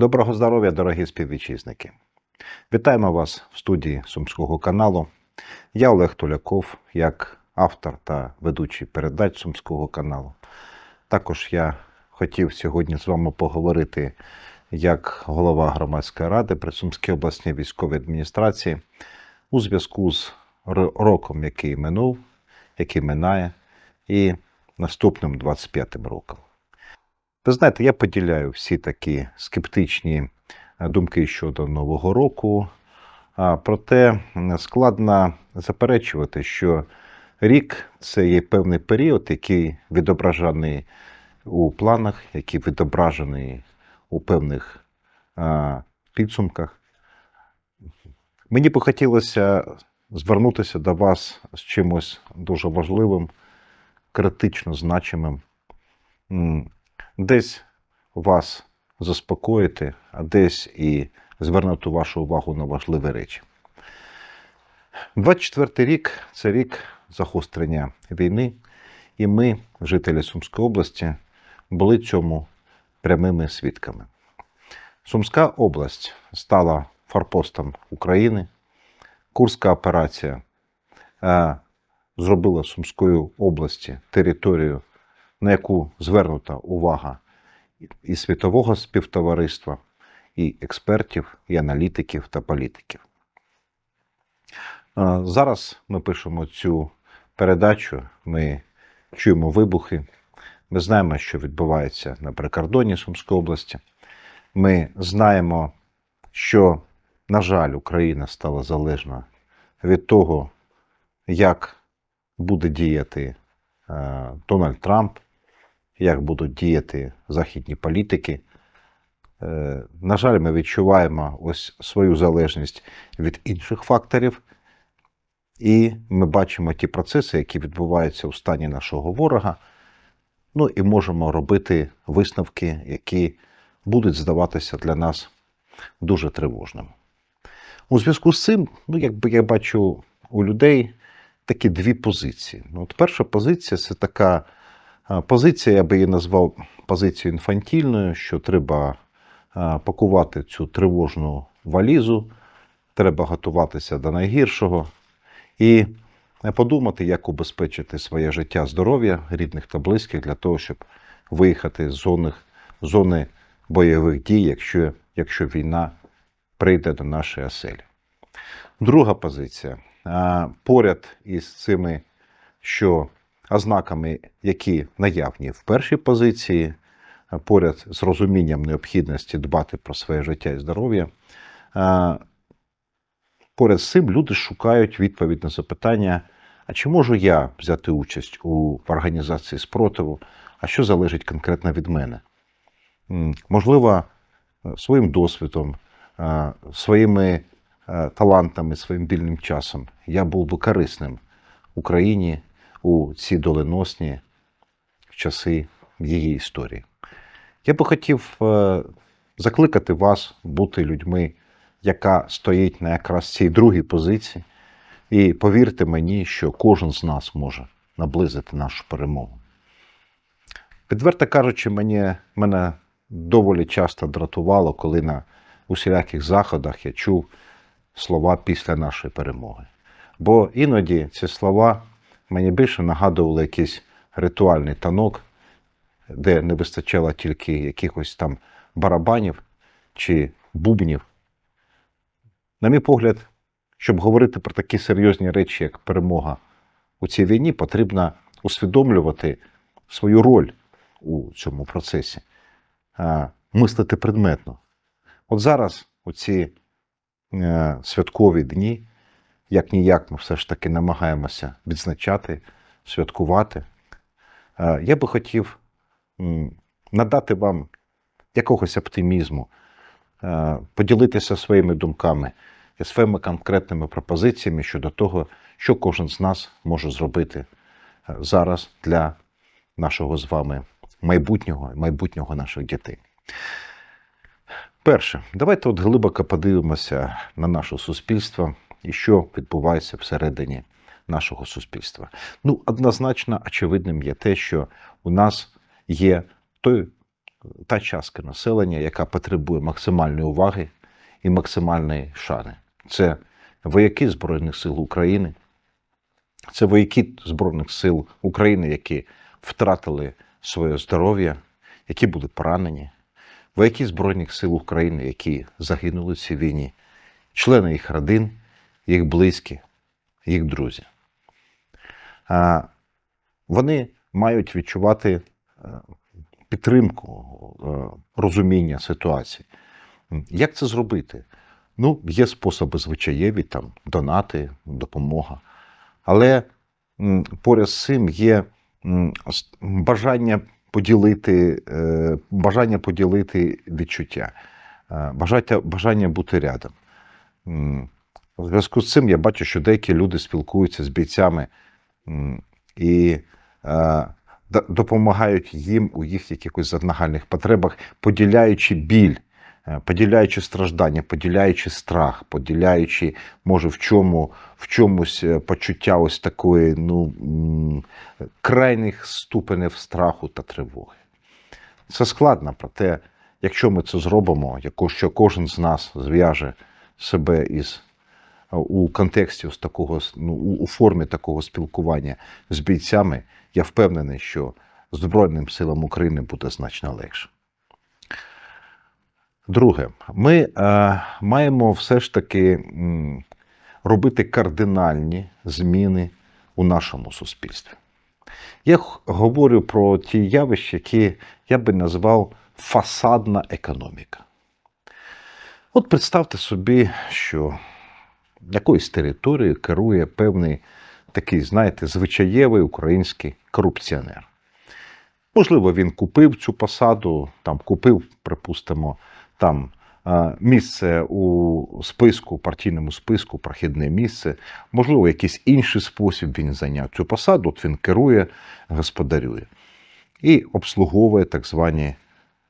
Доброго здоров'я, дорогі співвітчизники! Вітаємо вас в студії Сумського каналу. Я Олег Толяков, як автор та ведучий передач Сумського каналу. Також я хотів сьогодні з вами поговорити як голова громадської ради при Сумській обласній військовій адміністрації у зв'язку з роком, який минув, який минає, і наступним 25-м роком. Ви знаєте, я поділяю всі такі скептичні е, думки щодо Нового року. Проте складно заперечувати, що рік це є певний період, який відображений у планах, який відображений у певних підсумках. Мені би хотілося звернутися до вас з чимось дуже важливим, критично значимим. Десь вас заспокоїти, а десь і звернути вашу увагу на важливі речі. 24 рік це рік загострення війни, і ми, жителі Сумської області, були цьому прямими свідками. Сумська область стала форпостом України. Курська операція е, зробила Сумської області територію, на яку звернута увага і світового співтовариства, і експертів, і аналітиків та політиків. Зараз ми пишемо цю передачу, ми чуємо вибухи, ми знаємо, що відбувається на прикордоні Сумської області. Ми знаємо, що, на жаль, Україна стала залежна від того, як буде діяти е, Дональд Трамп, як будуть діяти західні політики. Е, На жаль, ми відчуваємо ось свою залежність від інших факторів, і ми бачимо ті процеси, які відбуваються у стані нашого ворога. Ну і можемо робити висновки, які будуть здаватися для нас дуже тривожними. У зв'язку з цим, ну, якби я бачу у людей такі дві позиції. Ну, от перша позиція це така позиція, я би її назвав позицією інфантільною, що треба пакувати цю тривожну валізу, треба готуватися до найгіршого і е, подумати, як убезпечити своє життя, здоров'я рідних та близьких для того, щоб виїхати з зони, зони бойових дій, якщо, якщо війна прийде до нашої оселі. Друга позиція. Поряд із цими, що ознаками, які наявні в першій позиції, поряд з розумінням необхідності дбати про своє життя і здоров'я, поряд з цим люди шукають відповідь на запитання: а чи можу я взяти участь у організації спротиву, а що залежить конкретно від мене? Можливо, е, своїм досвідом, е, своїми е, талантами, своїм вільним часом я був би корисним Україні у ці доленосні часи її історії. Я би хотів е, закликати вас бути людьми, яка стоїть на якраз цій другій позиції. І повірте мені, що кожен з нас може наблизити нашу перемогу. Відверто кажучи, мені, мене доволі часто дратувало, коли на усіляких заходах я чув слова після нашої перемоги. Бо іноді ці слова мені більше нагадували якийсь ритуальний танок, де не вистачало тільки якихось там барабанів чи бубнів. На мій погляд, щоб говорити про такі серйозні речі, як перемога у цій війні, потрібно усвідомлювати свою роль у цьому процесі, мислити предметно. От зараз, у ці е, святкові дні, як ніяк ми все ж таки намагаємося відзначати, святкувати. Е, Я би хотів надати вам якогось оптимізму, е, поділитися своїми думками і своїми конкретними пропозиціями щодо того, що кожен з нас може зробити е, зараз для нашого з вами майбутнього, і майбутнього наших дітей. Перше, давайте от глибоко подивимося на наше суспільство і що відбувається всередині нашого суспільства. Ну, однозначно, очевидним є те, що у нас є той та частка населення, яка потребує максимальної уваги і максимальної шани. Це вояки Збройних сил України, це вояки Збройних сил України, які втратили своє здоров'я, які були поранені, вояки Збройних сил України, які загинули в цій війні, члени їх родин, їх близькі, їх друзі. Вони мають відчувати е, підтримку, е, розуміння ситуації. Як це зробити? Ну, є способи звичаєві, там, донати, допомога. Але поряд з цим є бажання поділити, е, бажання поділити відчуття, бажання бути рядом. У зв'язку з цим я бачу, що деякі люди спілкуються з бійцями і е, допомагають їм у їх якихось нагальних потребах, поділяючи біль, е, поділяючи страждання, поділяючи страх, поділяючи, може, в чому в чомусь е, почуття ось такої ну, крайніх ступенів страху та тривоги. Це складно, проте, якщо ми це зробимо, якщо кожен з нас зв'яже себе із у контексті ось такого ну, у формі такого спілкування з бійцями, я впевнений, що Збройним силам України буде значно легше. Друге, ми е, маємо все ж таки м, робити кардинальні зміни у нашому суспільстві. Я говорю про ті явища, які я би назвав фасадна економіка. От представте собі, що якоюсь територією керує певний такий, знаєте, звичаєвий український корупціонер. Можливо, він купив цю посаду, там купив, припустимо, там е, місце у списку, партійному списку, прохідне місце. Можливо, якийсь інший спосіб він зайняв цю посаду, от він керує, господарює і обслуговує так звані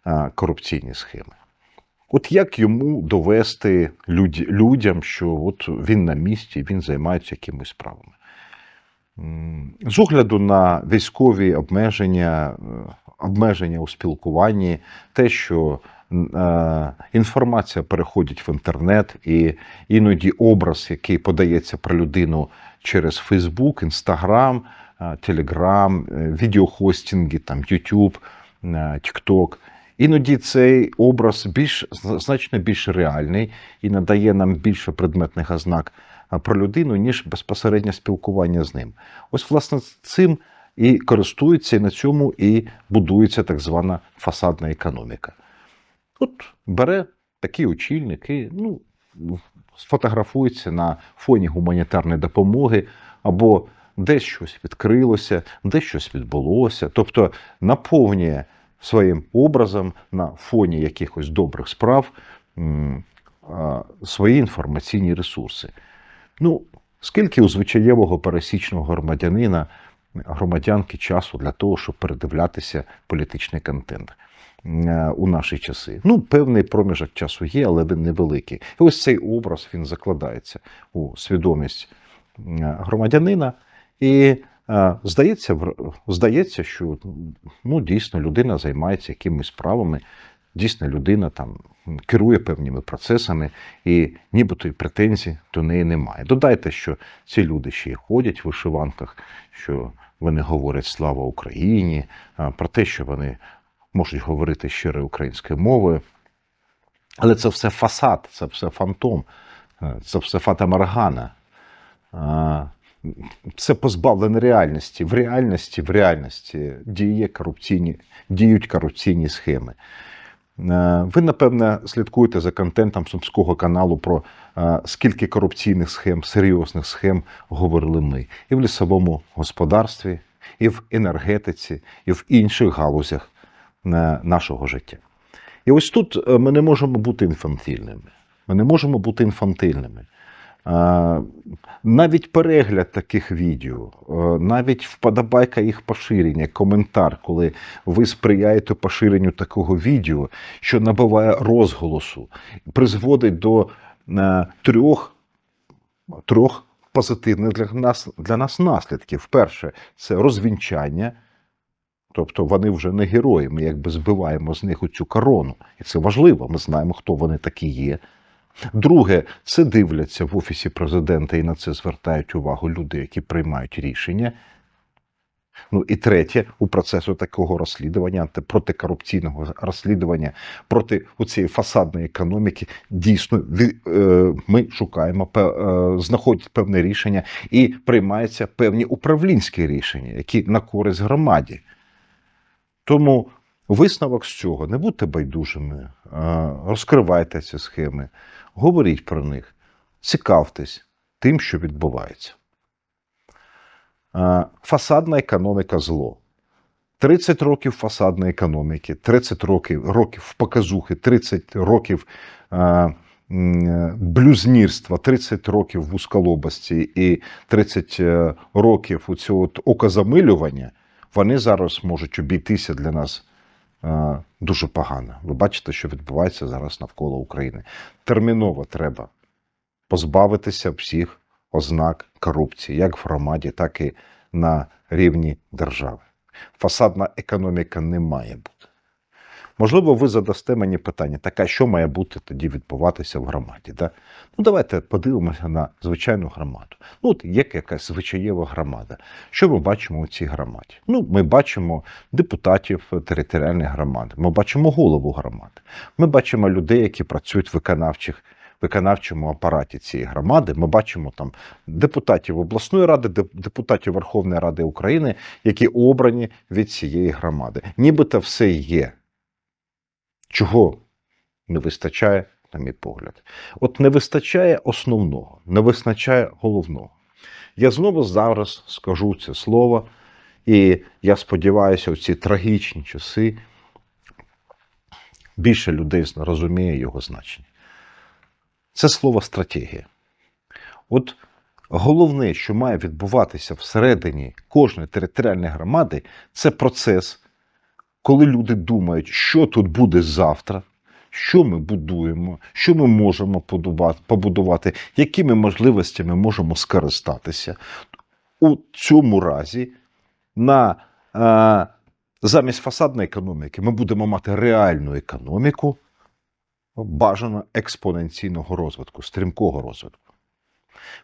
е, корупційні схеми. От як йому довести люд- людям, що от він на місці, він займається якимись справами? З огляду на військові обмеження, е, обмеження у спілкуванні, те, що е, інформація переходить в інтернет, і іноді образ, який подається про людину через Фейсбук, Інстаграм, е, Телеграм, е, відеохостинги, там YouTube, е, TikTok, Іноді цей образ більш значно більш реальний і надає нам більше предметних ознак про людину, ніж безпосереднє спілкування з ним. Ось, власне, цим і користується, і на цьому і будується так звана фасадна економіка. От бере такий очільник і ну, сфотографується на фоні гуманітарної допомоги, або десь щось відкрилося, десь щось відбулося. Тобто наповнює своїм образом на фоні якихось добрих справ свої інформаційні ресурси. Ну, скільки у звичаєвого пересічного громадянина, громадянки часу для того, щоб передивлятися політичний контент е, у наші часи? Ну, певний проміжок часу є, але він невеликий. І ось цей образ він закладається у свідомість громадянина. І здається, здається, що ну, дійсно людина займається якимись справами, дійсно людина там керує певними процесами, і нібито й претензій до неї немає. Додайте, що ці люди ще й ходять в вишиванках, що вони говорять слава Україні, про те, що вони можуть говорити щирою українською мовою. Але це все фасад, це все фантом, це все фатаморгана. А, Це позбавлене реальності. В реальності, в реальності діє корупційні, діють корупційні схеми. Е, Ви, напевне, слідкуєте за контентом Сумського каналу про е, скільки корупційних схем, серйозних схем говорили ми і в лісовому господарстві, і в енергетиці, і в інших галузях е, нашого життя. І ось тут ми не можемо бути інфантильними. Ми не можемо бути інфантильними. Навіть перегляд таких відео, е, навіть вподобайка їх поширення, коментар, коли ви сприяєте поширенню такого відео, що набуває розголосу, призводить до е, трьох, трьох позитивних для нас, для нас наслідків. Перше, це розвінчання Тобто вони вже не герої. Ми якби збиваємо з них оцю корону. І це важливо. Ми знаємо, хто вони такі є. Друге, це дивляться в офісі президента і на це звертають увагу люди, які приймають рішення. Ну і третє, у процесу такого розслідування, протикорупційного розслідування проти цієї фасадної економіки, дійсно е, ми шукаємо е, знаходять певне рішення і приймаються певні управлінські рішення, які на користь громаді. Тому висновок з цього не будьте байдужими, розкривайте ці схеми, говоріть про них, цікавтесь тим, що відбувається. Фасадна економіка зло. 30 років фасадної економіки, 30 років, років показухи, 30 років м, блюзнірства, 30 років вузколобості і 30 е, років у цього от окозамилювання, вони зараз можуть обійтися для нас е, дуже погана. Ви бачите, що відбувається зараз навколо України. Терміново треба позбавитися всіх ознак корупції, як в громаді, так і на рівні держави. Фасадна економіка не має бути. Можливо, ви задасте мені питання, так а що має бути тоді відбуватися в громаді? Да? Ну, давайте подивимося на звичайну громаду. Ну, от є якась звичаєва громада. Що ми бачимо у цій громаді? Ну, ми бачимо депутатів територіальної громади, ми бачимо голову громади, ми бачимо людей, які працюють в виконавчих. Виконавчому апараті цієї громади ми бачимо там депутатів обласної ради, деп- депутатів Верховної Ради України, які обрані від цієї громади. Нібито все є. Чого не вистачає, на мій погляд? От не вистачає основного, не вистачає головного. Я знову зараз скажу це слово, і я сподіваюся, у ці трагічні часи більше людей розуміє його значення. Це слово стратегія. От головне, що має відбуватися всередині кожної територіальної громади, це процес, коли люди думають, що тут буде завтра, що ми будуємо, що ми можемо побудувати, якими можливостями можемо скористатися. У цьому разі на, е, замість фасадної економіки ми будемо мати реальну економіку, бажано експоненційного розвитку, стрімкого розвитку.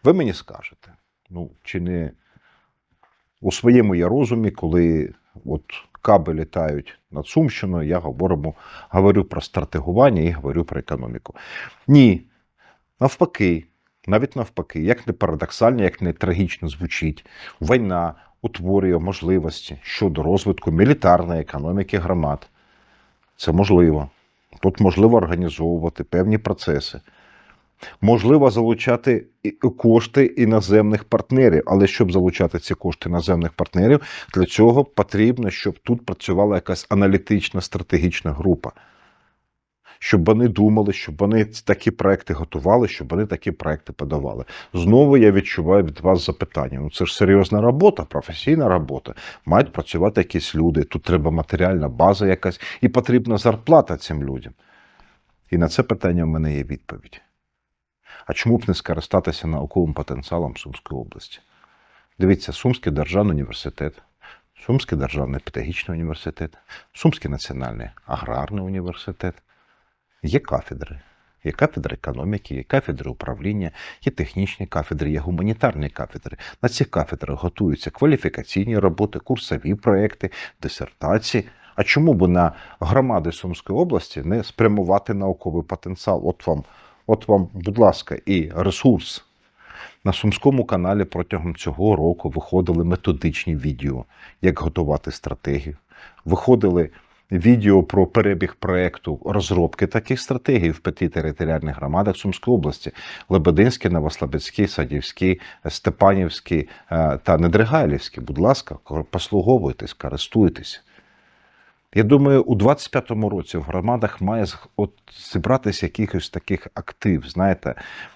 Ви мені скажете, ну, чи не у своєму я розумі, коли от каби літають над Сумщиною, я говоримо, говорю про стратегування і говорю про економіку. Ні, навпаки, навіть навпаки, як не парадоксально, як не трагічно звучить, війна утворює можливості щодо розвитку мілітарної економіки громад. Це можливо. Тут можливо організовувати певні процеси. Можливо залучати кошти іноземних партнерів, але щоб залучати ці кошти іноземних партнерів, для цього потрібно, щоб тут працювала якась аналітична стратегічна група. Щоб вони думали, щоб вони такі проекти готували, щоб вони такі проекти подавали. Знову я відчуваю від вас запитання. Ну це ж серйозна робота, професійна робота. Мають працювати якісь люди. Тут треба матеріальна база якась, і потрібна зарплата цим людям. І на це питання в мене є відповідь. А чому б не скористатися науковим потенціалом Сумської області? Дивіться, Сумський державний університет, Сумський державний педагогічний університет, Сумський національний аграрний університет. Є кафедри. Є кафедри економіки, є кафедри управління, є технічні кафедри, є гуманітарні кафедри. На цих кафедрах готуються кваліфікаційні роботи, курсові проекти, дисертації. А чому б на громади Сумської області не спрямувати науковий потенціал? От вам, от вам, будь ласка, і ресурс. На Сумському каналі протягом цього року виходили методичні відео, як готувати стратегію. Виходили відео про перебіг проекту розробки таких стратегій в п'яти територіальних громадах Сумської області: Лебединський, Новослобідський, Садівський, Степанівський е, та Недригайлівський. Будь ласка, послуговуйтесь, користуйтесь. Я думаю, у 25-му році в громадах має от зібратися якихось таких актив, знаєте,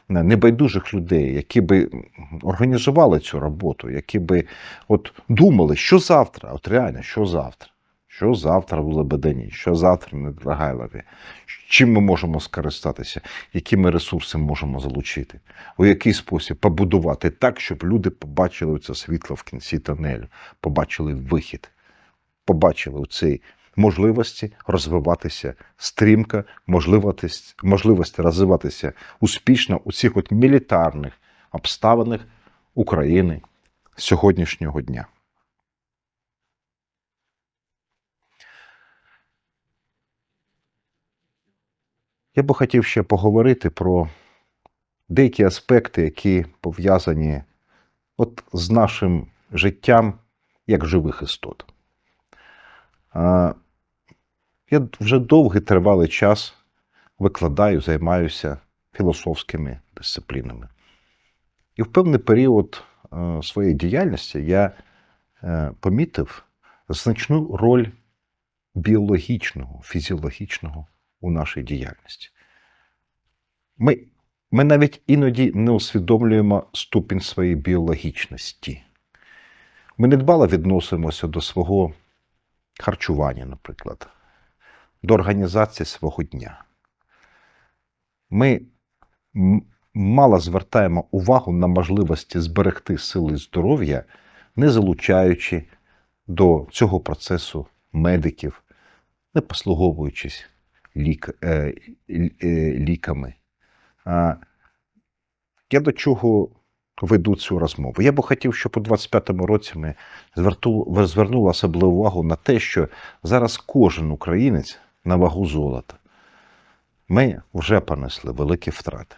небайдужих людей, які би організували цю роботу, які би от думали, що завтра, от реально, що завтра. Що завтра в Лебедині, що завтра на Драгайлові, чим ми можемо скористатися, які ми ресурси можемо залучити, у який спосіб побудувати так, щоб люди побачили це світло в кінці тунелю, побачили вихід. побачили у цій можливості розвиватися стрімко, можливості, можливості розвиватися успішно у цих от мілітарних обставинах України сьогоднішнього дня. Я би хотів ще поговорити про деякі аспекти, які пов'язані от з нашим життям як живих істот. Я вже довгий тривалий час викладаю, займаюся філософськими дисциплінами. І в певний період е, своєї діяльності я е, помітив значну роль біологічного, фізіологічного у нашій діяльності. Ми, ми навіть іноді не усвідомлюємо ступінь своєї біологічності. Ми недбало відносимося до свого харчування, наприклад, до організації свого дня. Ми мало звертаємо увагу на можливості зберегти сили здоров'я, не залучаючи до цього процесу медиків, не послуговуючись лік, е, е, ліками. А, я до чого веду цю розмову? Я би хотів, щоб у 25-му році ми зверту, звернули особливу увагу на те, що зараз кожен українець на вагу золота. Ми вже понесли великі втрати.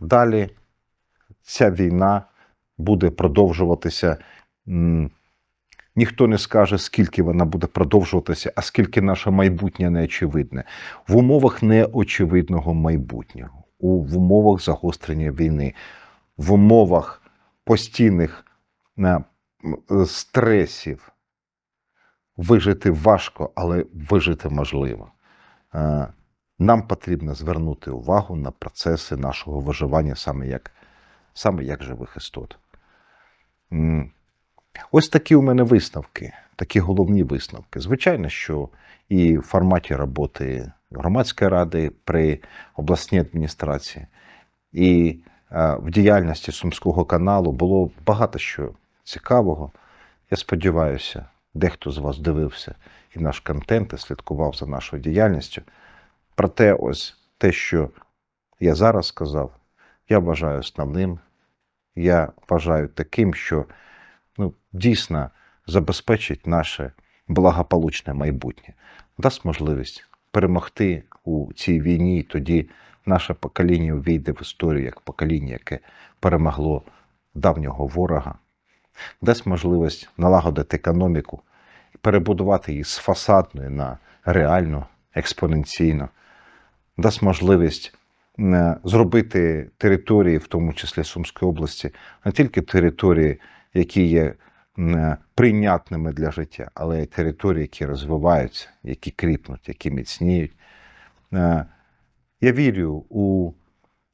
Далі ця війна буде продовжуватися. Ніхто не скаже, скільки вона буде продовжуватися, а скільки наше майбутнє неочевидне. В умовах неочевидного майбутнього, в умовах загострення війни, в умовах постійних е, стресів вижити важко, але вижити можливо. Е, Нам потрібно звернути увагу на процеси нашого виживання саме як, саме як живих істот. Ось такі у мене висновки, такі головні висновки. Звичайно, що і в форматі роботи громадської ради при обласній адміністрації, і е, в діяльності Сумського каналу було багато що цікавого. Я сподіваюся, дехто з вас дивився і наш контент, і слідкував за нашою діяльністю. Проте, ось те, що я зараз сказав, я вважаю основним. Я вважаю таким, що ну, дійсно забезпечить наше благополучне майбутнє, дасть можливість перемогти у цій війні, тоді наше покоління увійде в історію як покоління, яке перемогло давнього ворога, дасть можливість налагодити економіку, перебудувати її з фасадної на реальну, експоненційно, дасть можливість е, зробити території, в тому числі Сумської області, не тільки території, які є прийнятними для життя, але й території, які розвиваються, які кріпнуть, які міцніють. Е, Я вірю у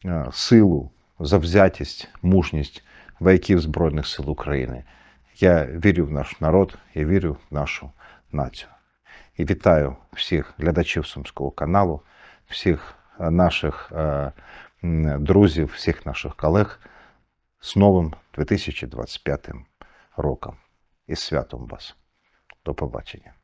е, силу, завзятість, мужність вояків Збройних сил України. Я вірю в наш народ, я вірю в нашу націю. І вітаю всіх глядачів Сумського каналу, всіх наших е, друзів, всіх наших колег з новим 2025 роком і святом вас. До побачення.